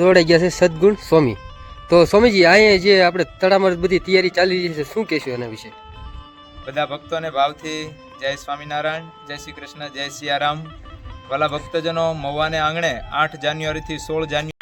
જોડાઈ ગયા છે સદગુણ સ્વામી. તો સ્વામીજી, અહીંયા જે આપણે તડામર બધી તૈયારી ચાલી રહી છે, શું કહેશું એના વિશે? બધા ભક્તોને ભાવથી જય સ્વામિનારાયણ, જય શ્રી કૃષ્ણ, જય સિયારામ. વાલા ભક્તજનો મવાને આંગણે આઠ જાન્યુઆરીથી સોળ જાન્યુઆરી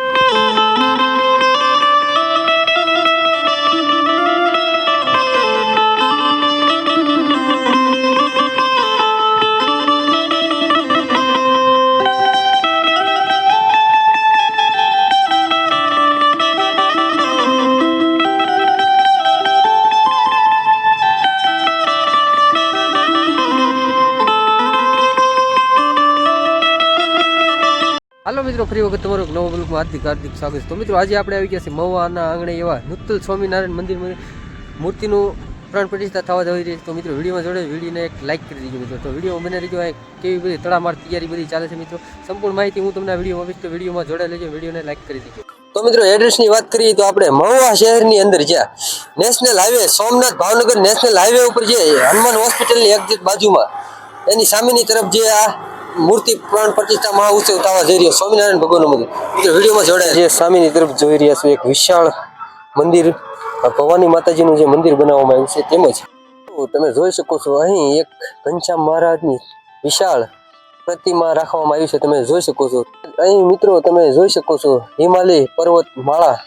મિત્રો ફરી વખત તમારો નવો બ્લોગમાં હાર્દિક હાર્દિક સ્વાગત તો મિત્રો, આજે આપણે આવી ગયા છે મહુવાના આંગણે એવા નુત્તલ સ્વામિનારાયણ મંદિર મૂર્તિનું પ્રાણ પ્રતિષ્ઠા થવા જઈ રહી તો મિત્રો, વિડીયોમાં જોડે વિડીયોને એક લાઇક કરી દીજો મિત્રો. તો વીડિયો બને રહીજો કેવી બધી તડામાર તૈયારી બધી ચાલે છે મિત્રો. સંપૂર્ણ માહિતી હું તમને વીડિયો આપીશ. તો વિડીયોમાં જોડે લેજો વિડીયોને લાઇક કરી દીજો. તો મિત્રો એડ્રેસની વાત કરીએ તો આપણે મહુવા શહેરની અંદર જ્યાં national highway Somnath Bhavnagar national highway ઉપર જે હનુમાન હોસ્પિટલની એક્ઝેક્ટ બાજુમાં, એની સામેની તરફ જે આ મૂર્તિ પ્રાણ પ્રતિષ્ઠા મહાઉત્સવ થવા જઈ રહ્યો. સ્વામિનારાયણ ભગવાનનું મંદિર. મિત્રો વિડીયોમાં જોડાય. જે સામેની તરફ જોઈ રહ્યા છો, એક વિશાળ મંદિર. ભવાની માતાજીનું જે મંદિર બનાવવામાં આવ્યું છે, તેમજ તમે જોઈ શકો છો, અહીં એક ઘનશ્યામ મહારાજની વિશાળ પ્રતિમા રાખવામાં આવી છે, તમે જોઈ શકો છો. અહીં મિત્રો, તમે જોઈ શકો છો, હિમાલય પર્વત માળા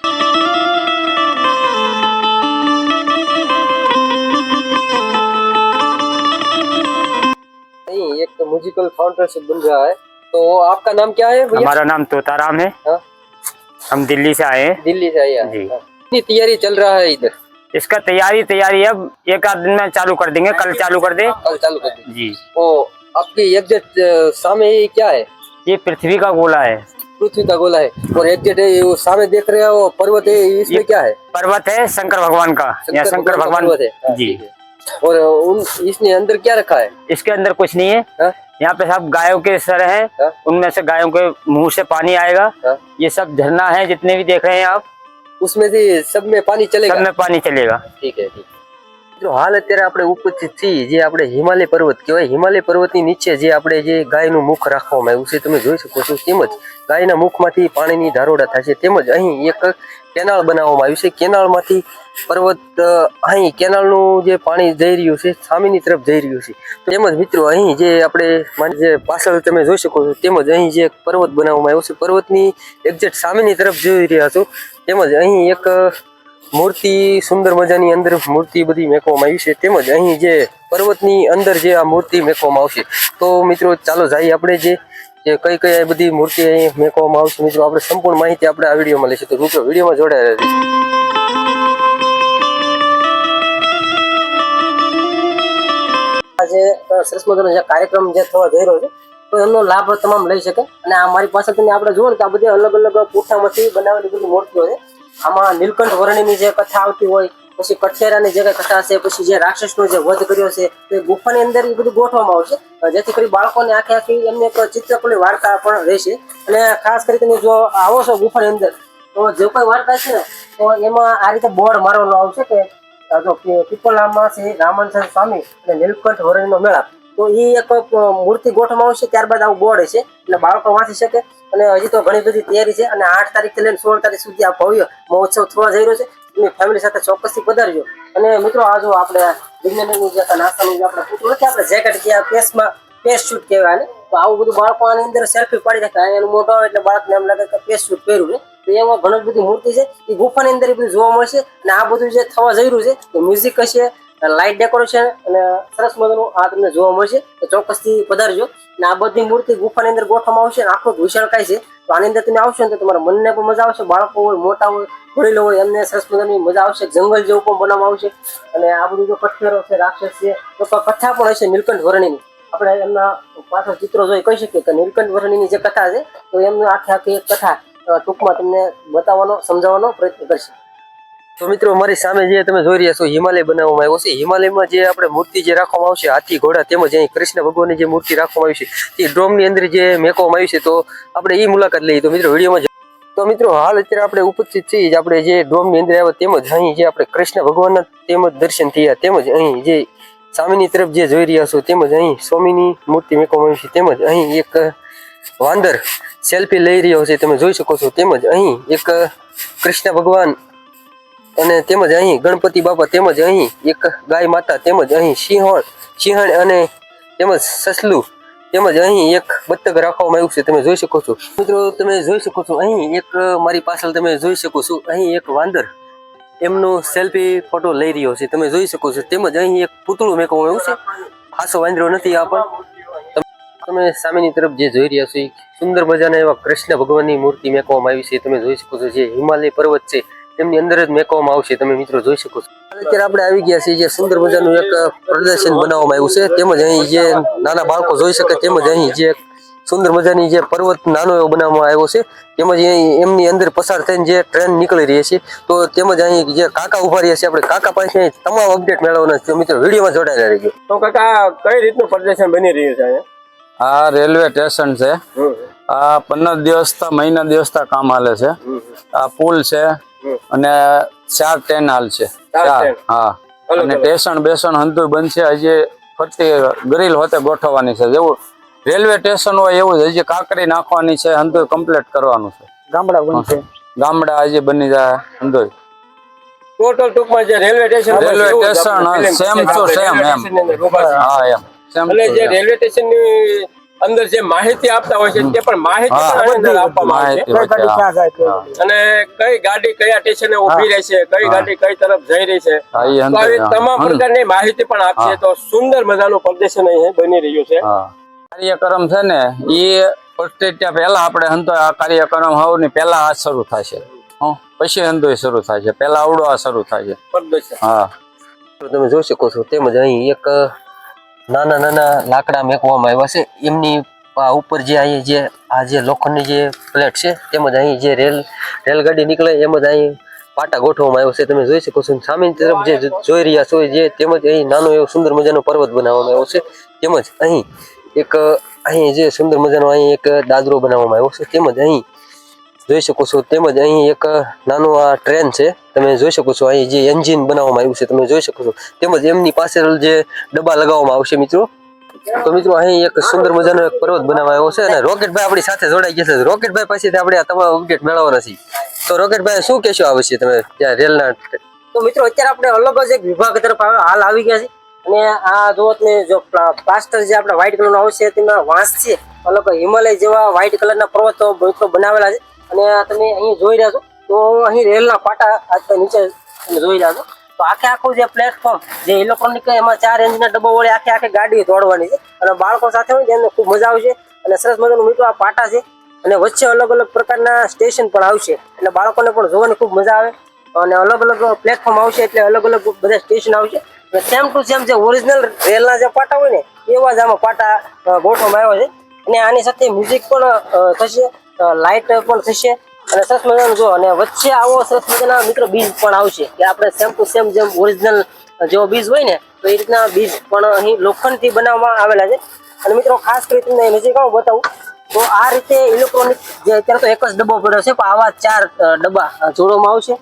म्यूजिकल फाउंडेशन बन रहा है। तो आपका नाम क्या है हमारा नाम तोताराम है। हाँ? हम दिल्ली से आए हैं। दिल्ली से आया जी। कितनी तैयारी चल रहा है इधर? इसका तैयारी तैयारी अब एक आध दिन में चालू कर देंगे कल चालू कर दे। कल चालू कर देंगे जी। तो आपकी एग्जैक्ट सामने ये क्या है? ये पृथ्वी का गोला है। पृथ्वी का गोला है। और एग्जैक्ट है वो सामने देख रहे हो पर्वत है इसमें क्या है? पर्वत है शंकर भगवान का। या शंकर भगवान है। हाँ, जी। और उन इसने अंदर क्या रखा है? इसके अंदर कुछ नहीं है। हाँ? यहाँ पे सब गायों के सर हैं हाँ? उनमें से गायों के मुंह से पानी आएगा हाँ? ये सब झरना है जितने भी देख रहे हैं आप उसमें से सब में पानी चलेगा सब में पानी चलेगा ઠીક છે ઠીક મિત્રો હાલ અત્યારે આપણે ઉપસ્થિત છીએ જે આપણે હિમાલય પર્વત કહેવાય હિમાલય પર્વતની નીચે જે આપણે જે ગાયનું મુખ રાખવામાં આવ્યું છે તમે જોઈ શકો છો તેમજ ગાયના મુખમાંથી પાણીની ધારોડા થાય છે તેમજ અહીં એક કેનાલ બનાવવામાં આવ્યું છે. કેનાલમાંથી પર્વત અહીં કેનાલનું જે પાણી જઈ રહ્યું છે, સામેની તરફ જઈ રહ્યું છે. તેમજ મિત્રો અહીં જે આપણે જે પાછળ તમે જોઈ શકો છો, તેમજ અહીં જે પર્વત બનાવવામાં આવ્યો છે. પર્વતની એક્ઝેક્ટ સામેની તરફ જોઈ રહ્યા છો. તેમજ અહીં એક મૂર્તિ, સુંદર મજાની અંદર મૂર્તિ બધી મેકવામાં આવી છે. તેમજ અહીં જે પર્વતની અંદર જે આ મૂર્તિ મેકવામાં આવશે. તો મિત્રો ચાલો જઈએ આપણે જે જે કઈ કઈ બધી મૂર્તિ અહીં મેકવામાં આવશે મિત્રો આપણે સંપૂર્ણ માહિતી આપણે આ વિડીયોમાં લઈશું. તો મિત્રો વિડીયોમાં જોડાયા રહેજો આજે સરસ મજાનો જે કાર્યક્રમ જે થવા જઈ રહ્યો છે, તો એમનો લાભ તમામ લઈ શકે. અને આ મારી પાસે તમે આપણે જુઓ ને તો આ બધી અલગ અલગ પૂઠામાંથી બનાવેલી બધી મૂર્તિઓ છે. આમાં નીલકંઠ વર્ણિની જે કથા આવતી હોય પછી કઠેરાની જે કઈ કથા છે પછી જે રાક્ષસનો જે વધ કર્યો છે, તે ગુફાની અંદર એ બધું ગોઠવવામાં આવશે. જેથી કરી બાળકોને આખે આખી એમને એક ચિત્રકૂટની વાર્તા પણ રહેશે. અને ખાસ કરી તમે જો આવો છો ગુફાની અંદર, તો જે કોઈ વાર્તા છે ને, તો એમાં આ રીતે બોર્ડ મારવાનો આવશે કે જો પીપલામાં છે રામાનંદ સ્વામી અને નીલકંઠ વર્ણિનો મેળાપ તો એ એક મૂર્તિ ગોઠવવામાં આવશે, ત્યારબાદ આવું બોર્ડ છે એટલે બાળકો વાંચી શકે. અને હજી તો ઘણી બધી તૈયારી છે. અને આઠ તારીખથી લઈને સોળ તારીખ સુધી આ ભવ્ય મહોત્સવ થવા જઈ રહ્યો છે. તમે ફેમિલી સાથે ચોક્કસથી પધારજો. અને મિત્રો, આ જો આપણે વિજ્ઞાનનું જે નાસ્તાનું જે આપણે પૂછવું નથી, આપણે જેકેટ કે આ પેસમાં પેસ શૂટ કહેવાય ને, તો આવું બધું બાળકો આની અંદર સેલ્ફી પાડી રાખે એનું મોટો એટલે બાળકને એમ લાગે કે પેસ શૂટ પહેર્યું ને તો એમાં ઘણી બધી મૂર્તિ છે. એ ગુફાની અંદર એ બધું જોવા મળશે. અને આ બધું જે થવા જઈ રહ્યું છે, એ મ્યુઝિક હશે લાઇટ ડેકોરેશન અને સરસ મજાનું આ તમને જોવા મળશે. તો ચોક્કસથી પધારજો. અને આ બધી મૂર્તિ ગુફાની અંદર ગોઠવવામાં આવશે અને આખું વિશાળકાય છે. તો આની અંદર તમે આવશો ને તો તમારા મનને પણ મજા આવશે, બાળકો હોય, મોટા હોય, વડીલો હોય, એમને સરસ મજાની મજા આવશે. જંગલ જેવું પણ બનાવવામાં આવશે. અને આ બધું જો પથ્થરો છે, રાક્ષસ છે, તો કથા પણ હશે નીલકંઠ વર્ણિની. આપણે એમના પાછળ ચિત્રો જોઈ કહી શકીએ કે નીલકંઠ વર્ણિની જે કથા છે, તો એમનું આખે આખી એક કથા ટૂંકમાં તમને બતાવવાનો, સમજાવવાનો પ્રયત્ન કરશે. તો મિત્રો, મારી સામે જે તમે જોઈ રહ્યા છો, હિમાલય બનાવવામાં આવ્યો છે. હિમાલયમાં જે આપણે મૂર્તિ જે રાખવામાં આવશે, હાથી, ઘોડા તેમજ અહીં કૃષ્ણ ભગવાનની જે મૂર્તિ રાખવામાં આવી છે, એ ડ્રોમની અંદર જે મેકવામાં આવી છે, તો આપણે એ મુલાકાત લઈએ. તો મિત્રો, વિડીયોમાં તો મિત્રો, હાલ અત્યારે આપણે ઉપસ્થિત છીએ જ આપણે જે ડ્રોમની અંદર આવ્યા, તેમજ અહીં જે આપણે કૃષ્ણ ભગવાનના તેમજ દર્શન થયા, તેમજ અહીં જે સામેની તરફ જે જોઈ રહ્યા છો, તેમજ અહીં સ્વામીની મૂર્તિ મેકવામાં આવી છે, તેમજ અહીં એક વાંદર સેલ્ફી લઈ રહ્યો છે, તમે જોઈ શકો છો, તેમજ અહીં એક કૃષ્ણ ભગવાન અને તેમજ અહીં ગણપતિ બાપા તેમજ અહીં એક ગાય માતા તેમજ અહીં સિંહણ સિંહણ અને તેમજ સસલું તેમજ અહીં એક બતક રાખવામાં આવ્યું છે, તમે જોઈ શકો છો. મિત્રો, તમે જોઈ શકો છો, અહીં એક મારી પાછળ તમે જોઈ શકો છો, અહીં એક વાંદર એમનો સેલ્ફી ફોટો લઈ રહ્યો છે, તમે જોઈ શકો છો. તેમજ અહીં એક પૂતળું મેકવામાં આવ્યું છે. ખાસો વાંદરો નથી આ પણ. તમે સામેની તરફ જે જોઈ રહ્યા છો, એ સુંદર મજાના એવા કૃષ્ણ ભગવાનની મૂર્તિ મેકવામાં આવી છે, તમે જોઈ શકો છો, જે હિમાલય પર્વત છે. તેમની અંદર જ મેકવામાં આવશે તમે મિત્રો જોઈ શકો છો. અત્યારે આપણે આવી ગયા છીએ જે સુંદર મજાનું એક પ્રદર્શન બનાવવામાં આવ્યું છે. તેમજ અહીં જે નાના બાળકો જોઈ શકે તેમજ અહીં જે સુંદર મજાની જે પર્વત નાનો એવો બનાવવામાં આવ્યો છે. તેમજ અહીં એમની અંદર પસાર થઈને જે ટ્રેન નીકળી રહી છે. તો તેમજ અહીં જે કાકા ઊભા રહ્યા છે આપણે કાકા પાસે અહીં તમામ અપડેટ મેળવવાના છે. મિત્રો વિડીયોમાં જોડાયેલા રહીજો. તો કાકા કઈ રીતનું પ્રદર્શન બની રહ્યું છે આ રેલવે સ્ટેશન છે. આ પંદર દિવસ મહિના દિવસ કામ હાલે છે. આ પુલ છે. અને ચાર ટ્રેન હાલ છે. ચાર ચાર હા. અને. સ્ટેશન બેસન હંતુર બનશે હજી ફરતી ગ્રીલ હોતે ગોઠવવાની છે. જેવું રેલવે સ્ટેશન હોય એવું જ હજી કાંકરી નાખવાની છે હંતુર કમ્પ્લીટ કરવાનું છે. ગામડા બનશે. ગામડા હજી બની જાય હંતુર ટોટલ ટૂંકમાં જે railway station railway station same to same એમ. હા એમ. અને જે રેલવે સ્ટેશનની અંદર જે માહિતી આપતા હોય છે તે પણ માહિતી આપવામાં આવે છે. અને કઈ ગાડી કયા સ્ટેશને ઊભી રહે છે કઈ ગાડી કઈ તરફ જઈ રહી છે. આવી તમામ પ્રકારની માહિતી પણ આપશે તો સુંદર મજાનું પ્રદર્શન અહીં બની રહ્યું છે. કાર્યક્રમ છે ને એ પહેલા આપણે હંતો આ કાર્યક્રમ હોવ ને પહેલા આ શરૂ થાય છે. હં, પછી હંતો શરૂ થાય છે. પહેલા આવડો આ શરૂ થાય છે. હા. તમે જોઈ શકો છો તેમજ અહીં એક નાના નાના લાકડા મેકવામાં આવ્યા છે. એમની ઉપર જે અહીં જે, આ જે લોખંડની જે પ્લેટ છે, તેમજ અહીં જે રેલ, રેલગાડી નીકળે એમ જ અહીં પાટા ગોઠવવામાં આવ્યો છે. તમે જોઈ શકો છો, સામેની તરફ જે જોઈ રહ્યા છો જે, તેમજ અહીં નાનો એવો સુંદર મજાનો પર્વત બનાવવામાં આવ્યો છે. તેમજ અહીં એક, અહીં જે સુંદર મજાનો અહીં એક દાદરો બનાવવામાં આવ્યો છે. તેમજ અહીં જોઈ શકો છો. તેમજ અહીં એક નાનું આ ટ્રેન છે. તમે જોઈ શકો છો, અહીં જે એન્જિન બનાવવામાં આવ્યું છે, તમે જોઈ શકો છો. તેમજ એમની પાછળ જે ડબ્બા લગાવવામાં આવશે મિત્રો. તો મિત્રો, અહીં એક સુંદર મજાનો એક પર્વત બનાવવામાં આવ્યો છે અને રોકેટભાઈ આપણી સાથે જોડાઈ ગયા છે. રોકેટભાઈ પાસેથી આપણે આ તમામ અપડેટ મેળવવાના છીએ. તો રોકેટભાઈ, શું કહેશો આવે છે તમે ત્યાં રેલના તો મિત્રો, અત્યારે આપણે અલગ જ એક વિભાગ તરફ હાલ આવી ગયા છે. અને આ જો તમે જો પ્લા- પ્લાસ્ટર જે આપણે વ્હાઇટ કલરનો આવશે, તેમાં વાંસ છે. અલગ હિમાલય જેવા વ્હાઇટ કલરના પર્વતો મિત્રો બનાવેલા છે. અને તમે અહીં જોઈ રહ્યા છો. તો અહીં રેલના પાટા આજે નીચે તમે જોઈ રહ્યા છો. તો આખે આખું જે પ્લેટફોર્મ જે ઇલેક્ટ્રોનિક એમાં ચાર એન્જિનના ડબ્બો વડે આખે આખી ગાડી દોડવાની છે. અને બાળકો સાથે હોય એમને ખૂબ મજા આવશે. અને સરસ મજાનું મીઠું આ પાટા છે. અને વચ્ચે અલગ અલગ પ્રકારના સ્ટેશન પણ આવશે. એટલે બાળકોને પણ જોવાની ખૂબ મજા આવે. અને અલગ અલગ પ્લેટફોર્મ આવશે એટલે અલગ અલગ બધા સ્ટેશન આવશે. સેમ ટુ સેમ જે ઓરિજિનલ રેલના જે પાટા હોય ને, એવા જ આમાં પાટા ગોઠવામાં આવ્યા છે. અને આની સાથે મ્યુઝિક પણ થશે. લાઇટ પણ થશે. અને સરસ મજાનું જો, અને વચ્ચે આવો સરસ મજાના મિત્રો, બીજ પણ આવશે. કે આપણે સેમ ટુ સેમ જેમ ઓરિજિનલ જેવો બીજ હોય ને, તો એ રીતના બીજ પણ અહીં લોખંડથી બનાવવામાં આવેલા છે. અને મિત્રો, ખાસ કરી તમને નજીક આવું બતાવું. તો આ રીતે ઇલેક્ટ્રોનિક જે અત્યારે તો એક જ ડબ્બો પડ્યો છે, પણ આવા ચાર ડબ્બા જોડવામાં આવશે.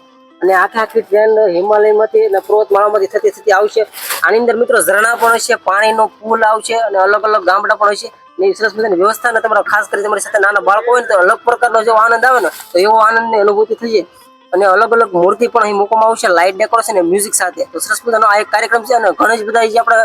અને આખે આખી ટ્રેન હિમાલયમાંથી અને પર્વતમાળામાંથી થતી થતી આવશે. આની અંદર મિત્રો, ઝરણા પણ હશે, પાણીનો પુલ આવશે, અને અલગ અલગ ગામડા પણ હશે. સરસ મજાની વ્યવસ્થા ને તમારા ખાસ કરી તમારી સાથે નાના બાળકો હોય ને તો અલગ પ્રકારનો જેવો આનંદ આવે ને, તો એવો આનંદની અનુભૂતિ થઈ જાય. અને અલગ અલગ મૂર્તિ પણ અહીં મૂકવામાં આવશે લાઇટ ડેકોરેશન અને મ્યુઝિક સાથે. તો સરસ મજાનો આ એક કાર્યક્રમ છે અને ઘણા જ બધા જે આપણે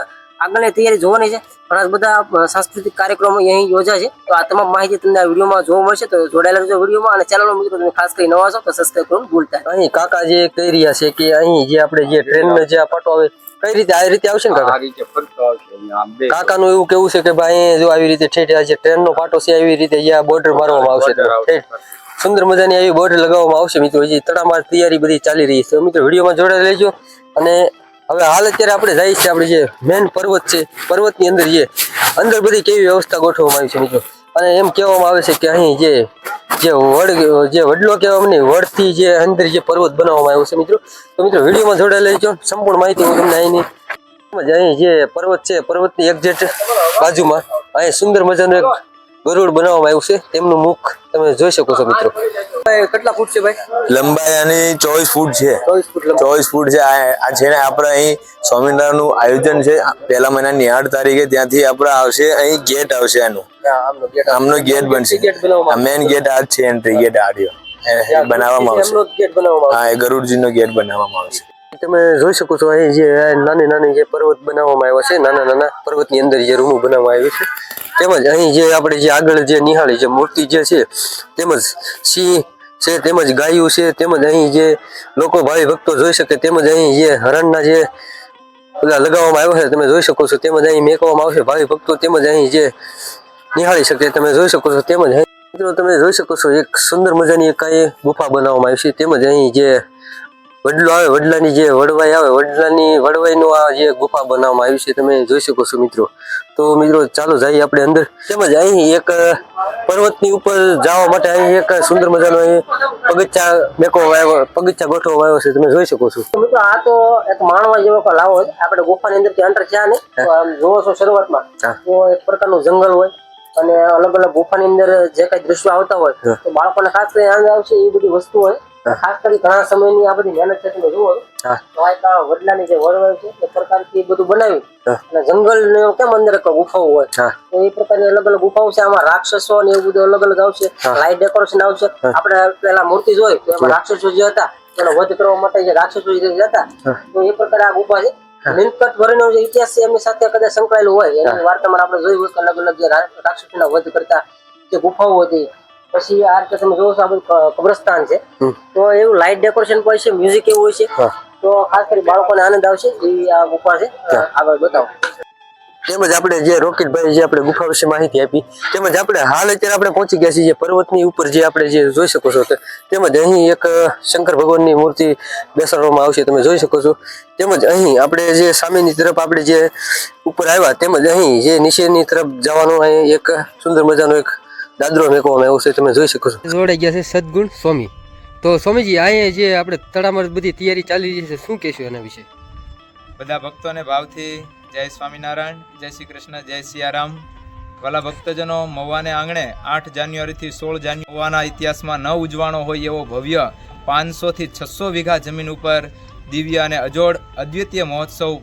આગળની તૈયારી જોવાની છે, ઘણા જ બધા સાંસ્કૃતિક કાર્યક્રમો અહીં યોજા છે. તો આ તમામ માહિતી તમને આ વિડીયોમાં જોવા મળશે, તો જોડાયેલા રહેજો વિડીયોમાં. અને ચેનલનો મિત્રો તમે ખાસ કરી નવા છો તો સબસ્ક્રાઈબ કરવાનું ભૂલતા અહીં કાકા જે કહી રહ્યા છે કે અહીં જે આપણે જે ટ્રેનનો જે આ પાટો આવે કઈ રીતે આ રીતે આવશે ને કાકા? રીતે ફરતો આવશે કાકા નું એવું કેવું છે કે ભાઈ જો આવી રીતે ઠેઠ આજે ટ્રેન નો પાટો છે આવી રીતે અહીંયા બોર્ડર મારવામાં આવશે સુંદર મજાની આવી બોર્ડર લગાવવામાં આવશે મિત્રો. હજી તડામાર તૈયારી બધી ચાલી રહી છે. મિત્રો વિડીયોમાં જોડાઈ લેજો. અને હવે હાલ અત્યારે આપણે જઈએ છીએ આપણે જે મેન પર્વત છે પર્વતની અંદર જે અંદર બધી કેવી વ્યવસ્થા ગોઠવવામાં આવી છે મિત્રો. અને એમ કહેવામાં આવે છે કે અહીં જે જે વડ, જે વડલો કહેવામાં નહીં વડથી જે અંદર જે પર્વત બનાવવામાં આવ્યો છે મિત્રો. તો મિત્રો, વિડીયોમાં જોડાયેલા લેજો. સંપૂર્ણ માહિતી હું તમને અહીંની અહીં જે પર્વત છે, પર્વતની એક્ઝેક્ટ બાજુમાં. અહીં સુંદર મજાનું એક ગરુડ બનાવવામાં આવ્યું છે. તેમનું મુખ તમે જોઈ શકો છો મિત્રો. કેટલા ફૂટ છે ભાઈ? લંબાઈ આની ચોવીસ ફૂટ છે. ચોવીસ ફૂટ છે. આ જેને છે ને આપણે અહીં સ્વામિનારાયણનું આયોજન છે. પહેલા મહિનાની આઠ તારીખે ત્યાંથી આપણે આવશે. અહીં ગેટ આવશે આનું. આમનો ગેટ ગેટ બનશે. આ મેન ગેટ આ જ છે એન્ટ્રી ગેટ આ રહ્યો. બનાવવામાં આવશે. હા એ ગરુડજી નો ગેટ બનાવવામાં આવશે. તમે જોઈ શકો છો, અહીં જે, આ નાની નાની જે પર્વત બનાવવામાં આવ્યા છે, નાના નાના પર્વતની અંદર જે રૂમો બનાવવામાં આવ્યું છે, તેમજ અહીં જે આપણે જે આગળ જે નિહાળી જે મૂર્તિ જે છે, તેમજ સિંહ છે, તેમજ ગાયું છે, તેમજ અહીં જે લોકો ભાવિ ભક્તો જોઈ શકે, તેમજ અહીં જે હરણના જે બધા લગાવવામાં આવ્યો છે, તમે જોઈ શકો છો, તેમજ અહીં મેકવામાં આવશે ભાવિ ભક્તો, તેમજ અહીં જે નિહાળી શકે, તમે જોઈ શકો છો, તેમજ અહીં મિત્રો તમે જોઈ શકો છો, એક સુંદર મજાની એક અહીં ગુફા બનાવવામાં આવી છે, તેમજ અહીં જે વડલો આવે વડલાની જે વડવાઈ આવે વડલાની વડવાઈનું આ જે ગુફા બનાવવામાં આવી છે તમે જોઈ શકો છો મિત્રો. તો મિત્રો ચાલો જઈએ આપણે અંદર. તેમજ અહીં એક પર્વતની ઉપર જવા માટે અહીં એક સુંદર મજાનો અહીં પગથિયા મેકો આવ્યો પગથિયા ગોઠવવામાં આવ્યો છે તમે જોઈ શકો છો. મિત્રો આ તો એક માણવા જેવો લાવો છે આપણે ગુફાની અંદર અંતર થયા ને જોવો છો શરૂઆતમાં તો એક પ્રકારનું જંગલ હોય અને અલગ અલગ ગુફાની અંદર જે કઈ દ્રશ્યો આવતા હોય તો બાળકોને ખાસ કરી આવશે એ બધી વસ્તુ હોય. ખાસ કરી ઘણા સમયની આ બધી મહેનત છે તમે જુઓ. તો આ વડલાની જે વડવાઈ છે એ પ્રકારથી બધું બનાવ્યું. અને જંગલ કેમ અંદર ગુફાઓ હોય? તો એ પ્રકારની અલગ અલગ ગુફાઓ છે આમાં રાક્ષસો ને એવું બધું અલગ અલગ આવશે. લાઈટ ડેકોરેશન આવશે. આપણે પેલા મૂર્તિ જોઈ તો એમાં રાક્ષસો જે હતા એનો વધ કરવા માટે જે રાક્ષસો જે હતા તો એ પ્રકારે આ ગુફા છે. નીલકંઠ વર્ણનો જે ઇતિહાસ છે એમની સાથે કદાચ સંકળાયેલું હોય. એની વાર્તામાં આપણે જોયું હોય કે અલગ અલગ જે રાક્ષસોના વધ કરતા જે ગુફાઓ હતી પછી આ રીતે તમે જોવો છો આ બધું કબ્રસ્તાન છે. તો એવું લાઇટ ડેકોરેશન પણ છે મ્યુઝિક એવું હોય છે તો ખાસ કરી બાળકોને આનંદ આવશે એ આ ગુફા છે. આગળ બતાવો. તેમજ આપણે જે રોકેટભાઈ જે આપણે ગુફા વિશે માહિતી આપી તેમજ આપણે હાલ અત્યારે આપણે પહોંચી ગયા છીએ જે પર્વતની ઉપર જે આપણે જે જોઈ શકો છો તેમજ અહીં એક શંકર ભગવાનની મૂર્તિ બેસાડવામાં આવશે તમે જોઈ શકો છો. તેમજ અહીં આપણે જે સામેની તરફ આપણે જે ઉપર આવ્યા તેમજ અહીં જે નીચેની તરફ જવાનું અહીં એક સુંદર મજાનો એક દાદરો મેકવામાં આવ્યો છે તમે જોઈ શકો છો. જોડાઈ ગયા છે સદગુણ સ્વામી. તો સ્વામીજી અહીંયા જે આપણે તડામર બધી તૈયારી ચાલી રહી છે શું કહેશો એના વિશે? બધા ભક્તોને ભાવથી જય સ્વામિનારાયણ જય શ્રી કૃષ્ણ જય સિયારામ. વાલા ભક્તજનો મવાને આંગણે આઠ જાન્યુઆરીથી સોળ જાન્યુ મવાના ઇતિહાસમાં ન ઉજવાણો હોય એવો ભવ્ય પાંચસોથી છસો વીઘા જમીન ઉપર દિવ્ય અને અજોડ અદ્વિતીય મહોત્સવ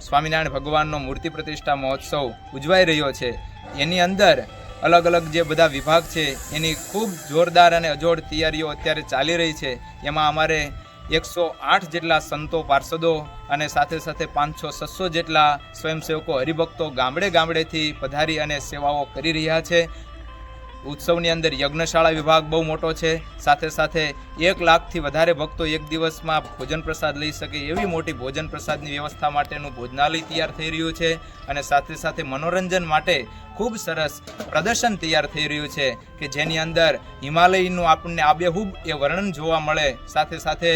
સ્વામિનારાયણ ભગવાનનો મૂર્તિ પ્રતિષ્ઠા મહોત્સવ ઉજવાઈ રહ્યો છે. એની અંદર અલગ અલગ જે બધા વિભાગ છે, એની ખૂબ જોરદાર અને અજોડ તૈયારીઓ અત્યારે ચાલી રહી છે. એમાં અમારે એકસો આઠ જેટલા સંતો, પાર્ષદો અને સાથે સાથે પાંચસો છસો જેટલા સ્વયંસેવકો હરિભક્તો ગામડે ગામડેથી પધારી અને સેવાઓ કરી રહ્યા છે. ઉત્સવની અંદર યજ્ઞશાળા વિભાગ બહુ મોટો છે. સાથે સાથે એક લાખથી વધારે ભક્તો એક દિવસમાં ભોજન પ્રસાદ લઈ શકે એવી મોટી ભોજન પ્રસાદની વ્યવસ્થા માટેનું ભોજનાલય તૈયાર થઈ રહ્યું છે અને સાથે સાથે મનોરંજન માટે ખૂબ સરસ પ્રદર્શન તૈયાર થઈ રહ્યું છે કે જેની અંદર હિમાલયનું આપણને આબેહૂબ એ વર્ણન જોવા મળે. સાથે સાથે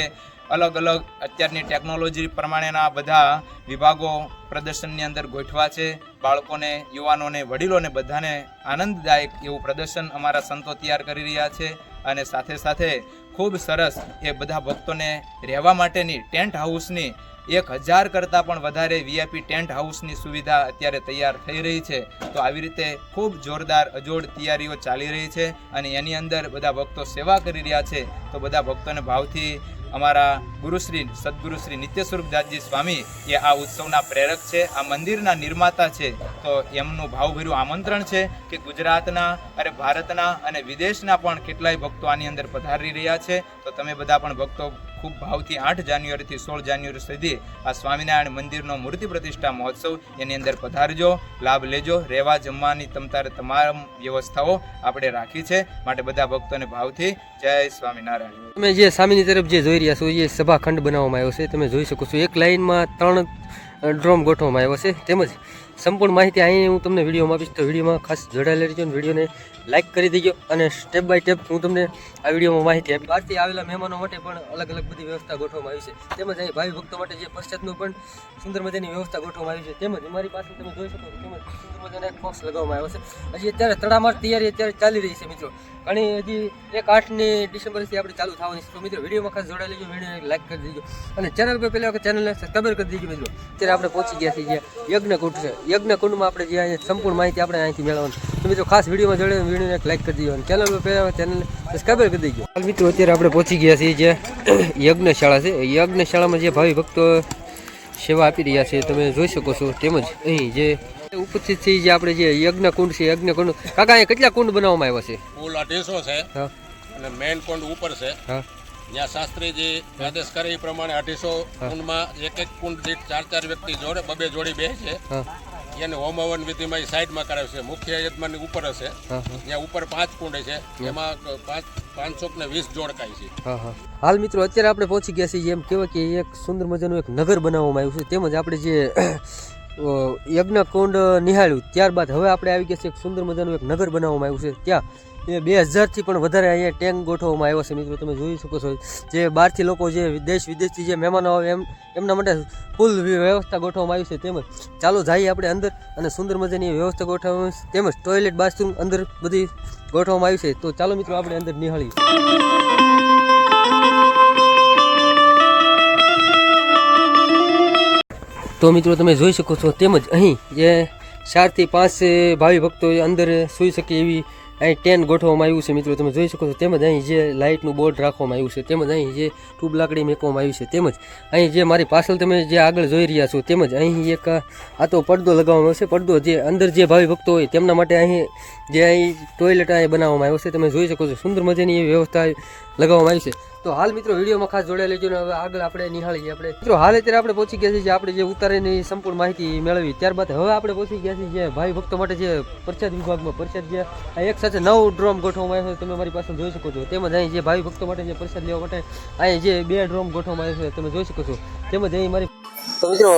અલગ અલગ અત્યારની ટેકનોલોજી પ્રમાણેના બધા વિભાગો પ્રદર્શનની અંદર ગોઠવા છે. બાળકોને, યુવાનોને, વડીલોને બધાને આનંદદાયક એવું પ્રદર્શન અમારા સંતો તૈયાર કરી રહ્યા છે અને સાથે સાથે ખૂબ સરસ એ બધા ભક્તોને રહેવા માટેની ટેન્ટ હાઉસની એક હજાર કરતાં પણ વધારે વીઆઈપી ટેન્ટ હાઉસની સુવિધા અત્યારે તૈયાર થઈ રહી છે. તો આવી રીતે ખૂબ જોરદાર અજોડ તૈયારીઓ ચાલી રહી છે અને એની અંદર બધા ભક્તો સેવા કરી રહ્યા છે. તો બધા ભક્તોને ભાવથી અમારા ગુરુશ્રી સદગુરુશ્રી નિત્ય સ્વરૂપ દાસજી સ્વામી એ આ ઉત્સવના પ્રેરક છે, આ મંદિરના નિર્માતા છે. તો એમનું ભાવભર્યું આમંત્રણ છે કે ગુજરાતના અને ભારતના અને વિદેશના પણ કેટલાય ભક્તો આની અંદર પધારી રહ્યા છે. તો તમે બધા પણ ભક્તો ખૂબ ભાવથી આઠ જાન્યુઆરીથી સોળ જાન્યુઆરી સુધી આ સ્વામિનારાયણ મંદિરનો મૂર્તિ પ્રતિષ્ઠા મહોત્સવ એની અંદર પધારજો, લાભ લેજો, રહેવા જમવાની તમતારે તમામ વ્યવસ્થાઓ આપણે રાખી છે. માટે બધા ભક્તોને ભાવથી જય સ્વામિનારાયણ. તમે જે સામેની તરફ જે જોઈ રહ્યા છો, એ સભાખંડ બનાવવામાં આવ્યો છે. તમે જોઈ શકો છો, એક લાઇનમાં ત્રણ ડ્રોમ ગોઠવવામાં આવ્યો છે. તેમજ સંપૂર્ણ માહિતી અહીં હું તમને વિડીયોમાં આપીશ. તો વિડીયોમાં ખાસ જોડાયેલા રહેજો અને વિડીયોને લાઇક કરી દેજો અને સ્ટેપ બાય સ્ટેપ હું તમને આ વિડીયોમાં માહિતી આપી બહારથી આવેલા મહેમાનો માટે પણ અલગ અલગ બધી વ્યવસ્થા ગોઠવવામાં આવી છે. તેમજ અહીં ભાવિ ભક્તો માટે જે પશ્ચાતનું પણ સુંદર મજાની વ્યવસ્થા ગોઠવવામાં આવી છે. તેમજ અમારી પાસે તમે જોઈ શકો છો તેમજ સુંદર મજાના એક બોક્સ લગાવવામાં આવ્યો છે. હજી અત્યારે તડામાર તૈયારી અત્યારે ચાલી રહી છે મિત્રો. ઘણી હજી એક આઠની ડિસેમ્બરથી આપણે ચાલુ થવાની છે. તો મિત્રો, વિડીયોમાં ખાસ જોડાઈ લેજો વીડિયો લાઈક કરી દેજો. અને ચેનલ પર પહેલાં ચેનલને સબસ્ક્રાઈબ કરી દેજો મિત્રો. અત્યારે આપણે પહોંચી ગયા છીએ જે યજ્ઞકુંડ છે. યજ્ઞકુંડમાં આપણે જે અહીંયા સંપૂર્ણ માહિતી આપણે અહીંથી મેળવવાની તો મિત્રો, ખાસ વિડીયોમાં જોડે વિડીયોને એક લાઈક કરી દીધો અને ચેનલ પર પહેલા ચેનલને સબસ્ક્રાઈબ કરી દેજો. મિત્રો, અત્યારે આપણે પહોંચી ગયા છીએ જે યજ્ઞશાળા છે. યજ્ઞશાળામાં જે ભાવિ ભક્તો સેવા આપી રહ્યા છે, તમે જોઈ શકો છો. તેમજ અહીં જે ઉપસ્થિત છે જે આપણે જે યજ્ઞ કુંડ છે યજ્ઞ કુંડ કાકા અહીંયા કેટલા કુંડ બનાવવામાં આવ્યા છે? કુલ અઢીસો છે. અને મેઇન કુંડ ઉપર છે. જ્યાં શાસ્ત્રીજી આદેશ કરે એ પ્રમાણે અઢીસો કુંડમાં એક એક કુંડ દીઠ ચાર ચાર વ્યક્તિ જોડે બબે જોડી બે છે. એને હોમ હવન વિધિમાં એ સાઈડમાં કરાવે છે. મુખ્ય યજમાનની ઉપર હશે. ત્યાં ઉપર પાંચ કુંડ છે એમાં પાંચ પાંચસો ને વીસ જોડકાય છે. હાલ મિત્રો અત્યારે આપણે પહોંચી ગયા છીએ એમ કહેવાય કે એક સુંદર મજાનું એક નગર બનાવવામાં આવ્યું છે. તેમજ આપણે જે અ, યજ્ઞકુંડ નિહાળ્યું. ત્યારબાદ હવે આપણે આવી ગયા છે એક સુંદર મજાનું એક નગર બનાવવામાં આવ્યું છે. ત્યાં એ બે હજારથી પણ વધારે અહીંયા ટેન્ક ગોઠવવામાં આવ્યો છે. મિત્રો તમે જોઈ શકો છો જે બહારથી લોકો જે દેશ વિદેશથી જે મહેમાનો આવે એમ એમના માટે ફૂલ વ્યવસ્થા ગોઠવવામાં આવી છે. તેમજ ચાલો જઈએ આપણે અંદર અને સુંદર મજાની વ્યવસ્થા ગોઠવવામાં આવી. તેમજ ટોયલેટ બાથરૂમ અંદર બધી ગોઠવવામાં આવી છે. તો ચાલો મિત્રો આપણે અંદર નિહાળીએ. તો મિત્રો તમે જોઈ શકો છો તેમજ અહીં જે ચારથી પાંચ ભાવિ ભક્તો અંદર સૂઈ શકે એવી અહીં ટેન્ટ ગોઠવવામાં આવ્યું છે મિત્રો. તમે જોઈ શકો છો તેમજ અહીં જે લાઇટનું બોર્ડ રાખવામાં આવ્યું છે, તેમજ અહીં જે ટ્યુબ લાકડી મેકવામાં આવી છે, તેમજ અહીં જે મારી પાછળ તમે જે આગળ જોઈ રહ્યા છો, તેમજ અહીં એક આ તો પડદો લગાવવામાં આવશે પડદો જે અંદર જે ભાવિ ભક્તો હોય તેમના માટે અહીં જે અહીં ટોયલેટ અહીં બનાવવામાં આવ્યો છે, તમે જોઈ શકો છો, સુંદર મજાની એવી વ્યવસ્થા લગાવવામાં આવી છે. તો હાલ મિત્રો, વિડીયોમાં ખાસ જોડાઈ લેજો ને હવે આગળ આપણે નિહાળીએ આપણે. મિત્રો, હાલ અત્યારે આપણે પહોંચી ગયા છીએ આપણે જે ઉતારેની સંપૂર્ણ માહિતી મેળવી. ત્યારબાદ હવે આપણે પહોંચી ગયા છીએ જે ભાઈ ભક્તો માટે જે પ્રસાદ વિભાગમાં. પ્રસાદ જે એક સાથે નવ ડ્રોમ ગોઠવવામાં આવ્યો છે, તમે મારી પાસે જોઈ શકો છો. તેમજ અહીં જે ભાઈ ભક્તો માટે જે પ્રસાદ લેવા માટે અહીં જે બે ડ્રોમ ગોઠવવામાં આવ્યો છે, તમે જોઈ શકો છો. તેમજ અહીં મારી તો મિત્રો,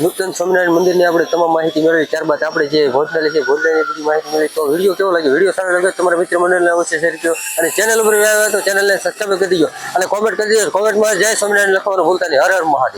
નૂતન સ્વામિનારાયણ મંદિરની આપણે તમામ માહિતી મેળવી. ત્યારબાદ આપણે જે ભોજનાલય છે, ભોજનાલયની બધી માહિતી મેળવી. તો વીડિયો કેવો લાગ્યો? વીડિયો સારો લાગે તમારા મિત્ર મંડળને અવશ્ય શેર કર્યો અને ચેનલ ઉપર આવ્યા તો ચેનલને સબસ્ક્રાઈબ કરી દીધો અને કોમેન્ટ કરી દીધો કોમેન્ટમાં જય સ્વામિનારાયણ લખવાનું ભૂલતા નહીં. હર હર મહાદેવ.